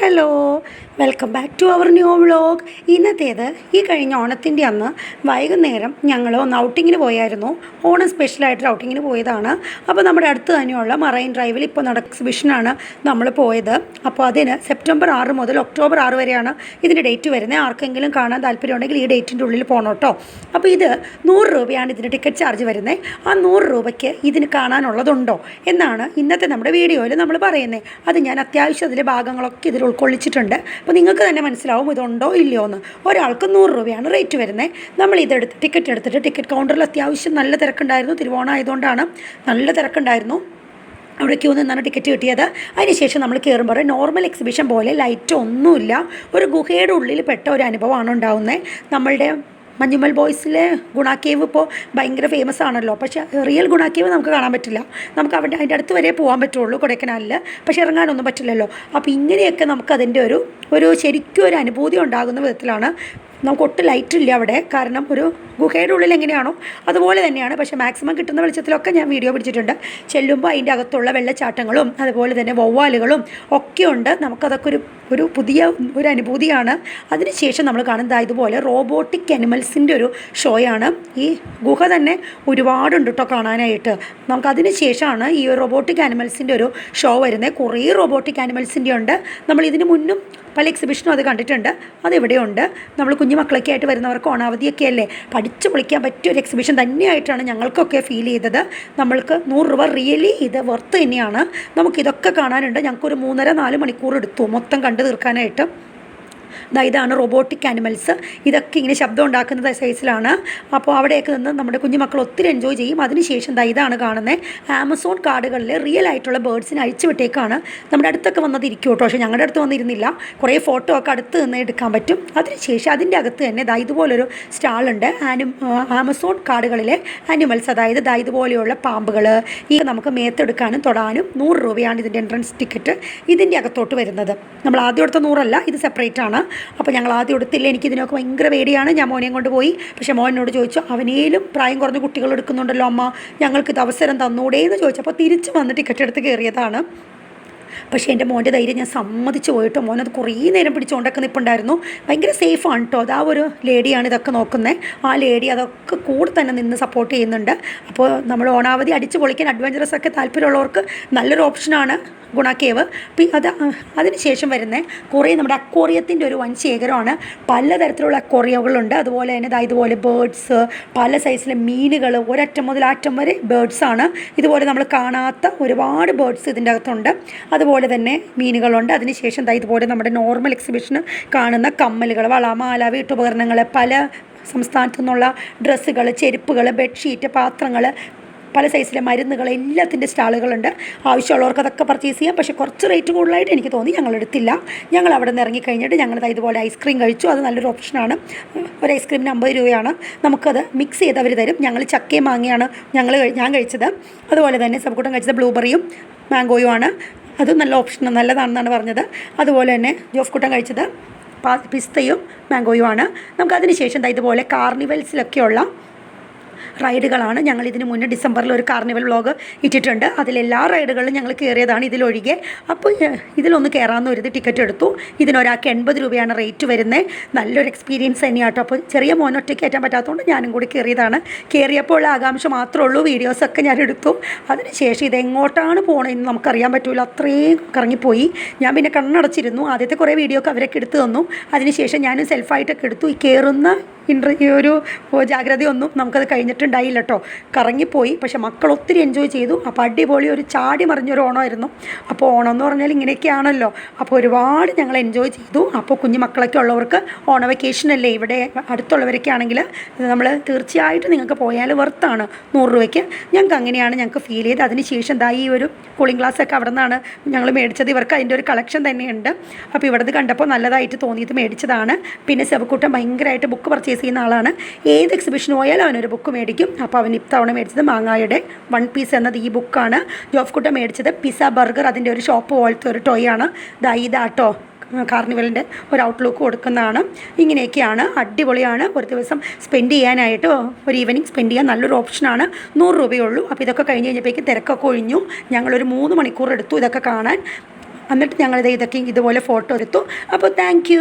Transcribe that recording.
Hello, welcome back to our new vlog ഇന്നത്തേത് ഈ കഴിഞ്ഞ ഓണത്തിന്റെ അന്ന് വൈകുന്നേരം ഞങ്ങൾ ഒന്ന് ഔട്ടിങ്ങിന് പോയായിരുന്നു. ഓണം സ്പെഷ്യലായിട്ട് ഔട്ടിങ്ങിന് പോയതാണ്. അപ്പോൾ നമ്മുടെ അടുത്ത് തന്നെയുള്ള മറൈൻ ഡ്രൈവിൽ ഇപ്പോൾ നട എക്സിബിഷനാണ് നമ്മൾ പോയത്. അപ്പോൾ അതിന് സെപ്റ്റംബർ ആറ് മുതൽ ഒക്ടോബർ ആറ് വരെയാണ് ഇതിന്റെ ഡേറ്റ് വരുന്നത്. ആർക്കെങ്കിലും കാണാൻ താല്പര്യമുണ്ടെങ്കിൽ ഈ ഡേറ്റിന്റെ ഉള്ളിൽ പോകണം കേട്ടോ. അപ്പോൾ ഇത് നൂറ് രൂപയാണ് ഇതിന്റെ ടിക്കറ്റ് ചാർജ് വരുന്നത്. ആ നൂറ് രൂപയ്ക്ക് ഇതിന് കാണാനുള്ളതുണ്ടോ എന്നാണ് ഇന്നത്തെ നമ്മുടെ വീഡിയോയിൽ നമ്മൾ പറയുന്നത്. അത് ഞാൻ അത്യാവശ്യം അതിലെ ഭാഗങ്ങളൊക്കെ ഇതിൽ ഉൾക്കൊള്ളിച്ചിട്ടുണ്ട്. അപ്പോൾ നിങ്ങൾക്ക് തന്നെ മനസ്സിലാവും ഇതുണ്ടോ ഇല്ലയോ എന്ന്. ഒരാൾക്ക് നൂറ് രൂപയാണ് റേറ്റ് വരുന്നത് നമ്മൾ ഇതെടുത്ത് ടിക്കറ്റ് എടുത്തിട്ട് ടിക്കറ്റ് കൗണ്ടറിൽ അത്യാവശ്യം നല്ല തിരക്കുണ്ടായിരുന്നു. തിരുവോണം ആയതുകൊണ്ടാണ് നല്ല തിരക്കുണ്ടായിരുന്നു. അവിടെ ക്യൂ നിന്നാണ് ടിക്കറ്റ് കിട്ടിയത്. അതിനുശേഷം നമ്മൾ കയറുമ്പോൾ നോർമൽ എക്സിബിഷൻ പോലെ ലൈറ്റ് ഒന്നുമില്ല. ഒരു ഗുഹയുടെ ഉള്ളിൽ പെട്ട ഒരു അനുഭവമാണ് ഉണ്ടാവുന്നത് നമ്മളുടെ മഞ്ഞുമൽ ബോയ്സിലെ ഗുണ കേവ് ഇപ്പോൾ ഭയങ്കര ഫേമസ് ആണല്ലോ. പക്ഷേ റിയൽ ഗുണ കേവ് നമുക്ക് കാണാൻ പറ്റില്ല. നമുക്ക് അവിടെ അതിന്റെ അടുത്ത് വരെ പോകാൻ പറ്റുള്ളൂ കൊടൈക്കനാലിൽ പക്ഷേ ഇറങ്ങാനൊന്നും പറ്റില്ലല്ലോ. അപ്പോൾ ഇങ്ങനെയൊക്കെ നമുക്ക് അതിന്റെ ഒരു ഒരു ശരിക്കും ഒരു അനുഭൂതി ഉണ്ടാകുന്ന വിധത്തിലാണ്. നമുക്ക് ഒട്ടും ലൈറ്റില്ല അവിടെ. കാരണം ഒരു ഗുഹയുടെ ഉള്ളിൽ എങ്ങനെയാണോ അതുപോലെ തന്നെയാണ്. പക്ഷേ മാക്സിമം കിട്ടുന്ന വെളിച്ചത്തിലൊക്കെ ഞാൻ വീഡിയോ പിടിച്ചിട്ടുണ്ട്. ചെല്ലുമ്പോൾ അതിന്റെ അകത്തുള്ള വെള്ളച്ചാട്ടങ്ങളും അതുപോലെ തന്നെ വവ്വാലുകളും ഒക്കെ ഉണ്ട്. നമുക്കതൊക്കെ ഒരു ഒരു പുതിയ ഒരു അനുഭൂതിയാണ്. അതിനുശേഷം നമ്മൾ കാണുന്നത് ഇതുപോലെ റോബോട്ടിക് അനിമൽസിന്റെ ഒരു ഷോയാണ് ഈ ഗുഹ തന്നെ ഒരുപാടുണ്ട് കേട്ടോ കാണാനായിട്ട്. നമുക്കതിന് ശേഷമാണ് ഈ റോബോട്ടിക് ആനിമൽസിന്റെ ഒരു ഷോ വരുന്നത്. കുറേ റോബോട്ടിക് ആനിമൽസിന്റെ ഉണ്ട്. നമ്മൾ ഇതിന് മുന്നും പല എക്സിബിഷനും അത് കണ്ടിട്ടുണ്ട്. അതിവിടെയുണ്ട് നമ്മൾ കുഞ്ഞു മക്കളൊക്കെ ആയിട്ട് വരുന്നവർക്ക് ഓണാവധിയൊക്കെ അല്ലേ? പഠിച്ച് പൊളിക്കാൻ പറ്റിയ ഒരു എക്സിബിഷൻ തന്നെയായിട്ടാണ് ഞങ്ങൾക്കൊക്കെ ഫീൽ ചെയ്തത്. നമ്മൾക്ക് നൂറ് രൂപ റിയലി ഇത് വർത്ത് തന്നെയാണ്. നമുക്കിതൊക്കെ കാണാനുണ്ട്. ഞങ്ങൾക്കൊരു മൂന്നര നാല് മണിക്കൂർ എടുത്തു മൊത്തം കണ്ടു തീർക്കാനായിട്ട്. ദാ ഇതാണ് റോബോട്ടിക് ആനിമൽസ് ഇതൊക്കെ ഇങ്ങനെ ശബ്ദം ഉണ്ടാക്കുന്ന സൈസിലാണ് അപ്പോൾ അവിടെയൊക്കെ നിന്ന് നമ്മുടെ കുഞ്ഞുമക്കൾ ഒത്തിരി എൻജോയ് ചെയ്യും. അതിനുശേഷം ദാ ഇതാണ് കാണുന്നത് ആമസോൺ കാർഡുകളിൽ റിയൽ ആയിട്ടുള്ള ബേർഡ്സിനെ അഴിച്ചു വിട്ടേക്കാണ്. നമ്മുടെ അടുത്തൊക്കെ വന്നത് ഇരിക്കും കേട്ടോ. പക്ഷേ ഞങ്ങളുടെ അടുത്ത് വന്നിരുന്നില്ല. കുറേ ഫോട്ടോ ഒക്കെ അടുത്ത് നിന്ന് എടുക്കാൻ പറ്റും. അതിനുശേഷം അതിന്റെ അകത്ത് തന്നെ ദാ ഇതുപോലൊരു സ്റ്റാളുണ്ട് ആനി ആമസോൺ കാർഡുകളിലെ ആനിമൽസ് അതായത് ദാ ഇതുപോലെയുള്ള പാമ്പുകൾ ഈ നമുക്ക് മേത്തെടുക്കാനും തൊടാനും നൂറ് രൂപയാണ് ഇതിന്റെ എൻട്രൻസ് ടിക്കറ്റ് ഇതിന്റെ അകത്തോട്ട് വരുന്നത്. നമ്മൾ ആദ്യം എടുത്ത നൂറല്ല ഇത് സെപ്പറേറ്റ് ആണ്. അപ്പോൾ ഞങ്ങൾ ആദ്യം എടുത്തില്ല. എനിക്ക് ഇതിനൊക്കെ ഭയങ്കര പേടിയാണ്. ഞാൻ മോനെയും കൊണ്ട് പോയി. പക്ഷേ മോനോട് ചോദിച്ചു അവനേലും പ്രായം കുറഞ്ഞ കുട്ടികൾ എടുക്കുന്നുണ്ടല്ലോ അമ്മ. ഞങ്ങൾക്ക് ഇത് അവസരം തന്നൂടേ? എന്ന് ചോദിച്ചപ്പോൾ തിരിച്ച് വന്ന് ടിക്കറ്റ് എടുത്ത് കയറിയതാണ്. പക്ഷേ എന്റെ മോന്റെ ധൈര്യം ഞാൻ സമ്മതിച്ച് മോൻ മോനത് കുറേ നേരം പിടിച്ചുകൊണ്ടൊക്കെ നിൽപ്പുണ്ടായിരുന്നു ഭയങ്കര സേഫാണ് കേട്ടോ അത് ഒരു ലേഡിയാണ് ഇതൊക്കെ നോക്കുന്നത് ആ ലേഡി അതൊക്കെ കൂടെ തന്നെ നിന്ന് സപ്പോർട്ട് ചെയ്യുന്നുണ്ട്. അപ്പോൾ നമ്മൾ ഓണാവധി അടിച്ച് പൊളിക്കാൻ അഡ്വഞ്ചറസ് ഒക്കെ താല്പര്യമുള്ളവർക്ക് നല്ലൊരു ഓപ്ഷനാണ് ഗുണക്കേവ്. അത് അതിനുശേഷം വരുന്ന കുറേ നമ്മുടെ അക്വോറിയത്തിന്റെ ഒരു വൻ ശേഖരമാണ്. പലതരത്തിലുള്ള അക്വോറിയകളുണ്ട് അതുപോലെ തന്നെ ദാ ഇതുപോലെ ബേഡ്സ് പല സൈസിലെ മീനുകൾ ഒരറ്റം മുതൽ അറ്റം വരെ ബേഡ്സാണ് ഇതുപോലെ നമ്മൾ കാണാത്ത ഒരുപാട് ബേഡ്സ് ഇതിന്റെ അകത്തുണ്ട്. അതുപോലെ തന്നെ മീനുകളുണ്ട്. അതിനുശേഷം ദാ ഇതുപോലെ നമ്മുടെ നോർമൽ എക്സിബിഷന് കാണുന്ന കമ്മലുകൾ വള മാല വീട്ടുപകരണങ്ങൾ പല സംസ്ഥാനത്തു നിന്നുള്ള ഡ്രസ്സുകൾ ചെരുപ്പുകൾ ബെഡ്ഷീറ്റ് പാത്രങ്ങൾ പല സൈസിലെ മരുന്നുകൾ എല്ലാത്തിന്റെ സ്റ്റാളുകളുണ്ട്. ആവശ്യമുള്ളവർക്ക് അതൊക്കെ പർച്ചേസ് ചെയ്യാം. പക്ഷേ കുറച്ച് റേറ്റ് കൂടുതലായിട്ട് എനിക്ക് തോന്നി ഞങ്ങൾ എടുത്തില്ല ഞങ്ങൾ അവിടെ നിന്ന് ഇറങ്ങിക്കഴിഞ്ഞിട്ട് ഞങ്ങൾ ഇതുപോലെ ഐസ്ക്രീം കഴിച്ചു. അത് നല്ലൊരു ഓപ്ഷനാണ് ഒരു ഐസ്ക്രീമിന് അമ്പത് രൂപയാണ്. നമുക്കത് മിക്സ് ചെയ്ത് അവർ തരും. ഞങ്ങൾ ചക്കയും മാങ്ങയാണ് ഞങ്ങൾ ഞാൻ കഴിച്ചത്. അതുപോലെ തന്നെ സബ്കൂട്ടം കഴിച്ചത് ബ്ലൂബെറിയും മാംഗോയും ആണ്. അത് നല്ല ഓപ്ഷൻ നല്ലതാണെന്നാണ് പറഞ്ഞത്. അതുപോലെ തന്നെ ജോഫ് കൂട്ടം കഴിച്ചത് പിസ്തയും മാംഗോയും ആണ്. നമുക്കതിന് ശേഷം ഇതുപോലെ കാർണിവൽസിലൊക്കെയുള്ള റൈഡുകളാണ് ഞങ്ങൾ ഇതിന് മുന്നേ ഡിസംബറിൽ ഒരു കാർണിവൽ വ്ളോഗ് ഇട്ടിട്ടുണ്ട്. അതിലെല്ലാ റൈഡുകളിലും ഞങ്ങൾ കയറിയതാണ് ഇതിലൊഴികെ. അപ്പോൾ ഇതിലൊന്ന് കയറാമെന്ന് ഒരു ടിക്കറ്റ് എടുത്തു. ഇതിനൊരാൾക്ക് എൺപത് രൂപയാണ് റേറ്റ് വരുന്നത്. നല്ലൊരു എക്സ്പീരിയൻസ് തന്നെയാട്ടോ. അപ്പോൾ ചെറിയ മോനൊറ്റയ്ക്ക് കയറ്റാൻ പറ്റാത്തതുകൊണ്ട് ഞാനും കൂടി കയറിയതാണ്. കയറിയപ്പോൾ ഉള്ള ആകാംക്ഷ മാത്രമേ ഉള്ളൂ. വീഡിയോസൊക്കെ ഞാൻ എടുത്തു. അതിനുശേഷം ഇതെങ്ങോട്ടാണ് പോകണമെന്ന് നമുക്കറിയാൻ പറ്റില്ല അത്രയും കറങ്ങിപ്പോയി. ഞാൻ പിന്നെ കണ്ണടച്ചിരുന്നു. ആദ്യത്തെ കുറേ വീഡിയോ ഒക്കെ അവരൊക്കെ എടുത്തു തന്നു. അതിനുശേഷം ഞാനും സെൽഫായിട്ടൊക്കെ എടുത്തു. ഈ കയറുന്ന ഇൻട്ര ഒരു ജാഗ്രതയൊന്നും നമുക്കത് കഴിഞ്ഞിട്ടുണ്ടായില്ല കേട്ടോ കറങ്ങിപ്പോയി. പക്ഷേ മക്കൾ ഒത്തിരി എൻജോയ് ചെയ്തു. അപ്പോൾ അടിപൊളി ഒരു ചാടി മറിഞ്ഞൊരു ഓണമായിരുന്നു. അപ്പോൾ ഓണം എന്ന് പറഞ്ഞാൽ ഇങ്ങനെയൊക്കെയാണല്ലോ. അപ്പോൾ ഒരുപാട് ഞങ്ങൾ എൻജോയ് ചെയ്തു. അപ്പോൾ കുഞ്ഞു മക്കളൊക്കെ ഉള്ളവർക്ക് ഓണ വെക്കേഷൻ അല്ലേ? ഇവിടെ അടുത്തുള്ളവരൊക്കെ ആണെങ്കിൽ നമ്മൾ തീർച്ചയായിട്ടും നിങ്ങൾക്ക് പോയാൽ വെർത്താണ് നൂറ് രൂപയ്ക്ക്. ഞങ്ങൾക്ക് അങ്ങനെയാണ് ഞങ്ങൾക്ക് ഫീൽ ചെയ്ത് അതിന് ശേഷം ദാ ഈ ഒരു കൂളിംഗ് ഗ്ലാസ് ഒക്കെ അവിടെ നിന്നാണ് ഞങ്ങൾ മേടിച്ചത്. ഇവർക്ക് അതിന്റെ ഒരു കളക്ഷൻ തന്നെയുണ്ട്. അപ്പോൾ ഇവിടുന്ന് കണ്ടപ്പോൾ നല്ലതായിട്ട് തോന്നിയത് മേടിച്ചതാണ്. പിന്നെ സെവക്കൂട്ടം ഭയങ്കരമായിട്ട് ബുക്ക് പർച്ചേസ് ചെയ്യുന്ന ആളാണ്. ഏത് എക്സിബിഷൻ പോയാലും അവനൊരു ബുക്ക് മേടിക്കും. അപ്പോൾ അവൻ ഇത്തവണ മേടിച്ചത് മാങ്ങായുടെ വൺ പീസ് എന്നത് ഈ ബുക്കാണ് ജോഫ്കുട്ട മേടിച്ചത് പിസ ബർഗർ അതിന്റെ ഒരു ഷോപ്പ് പോലത്തെ ഒരു ടോയ് ആണ്. ദാ കാർണിവലിന്റെ ഒരു ഔട്ട്ലുക്ക് കൊടുക്കുന്നതാണ്. ഇങ്ങനെയൊക്കെയാണ് അടിപൊളിയാണ്. ഒരു ദിവസം സ്പെൻഡ് ചെയ്യാനായിട്ട് ഒരു ഈവനിങ് സ്പെൻഡ് ചെയ്യാൻ നല്ലൊരു ഓപ്ഷനാണ് നൂറ് രൂപയേ ഉള്ളൂ അപ്പോൾ ഇതൊക്കെ കഴിഞ്ഞ് കഴിഞ്ഞപ്പോഴേക്കും തിരക്കൊക്കെ ഒഴിഞ്ഞു. ഞങ്ങളൊരു മൂന്ന് മണിക്കൂർ എടുത്തു ഇതൊക്കെ കാണാൻ. എന്നിട്ട് ഞങ്ങളിത് ഇതൊക്കെ ഇതുപോലെ ഫോട്ടോ എടുത്തു. അപ്പോൾ താങ്ക്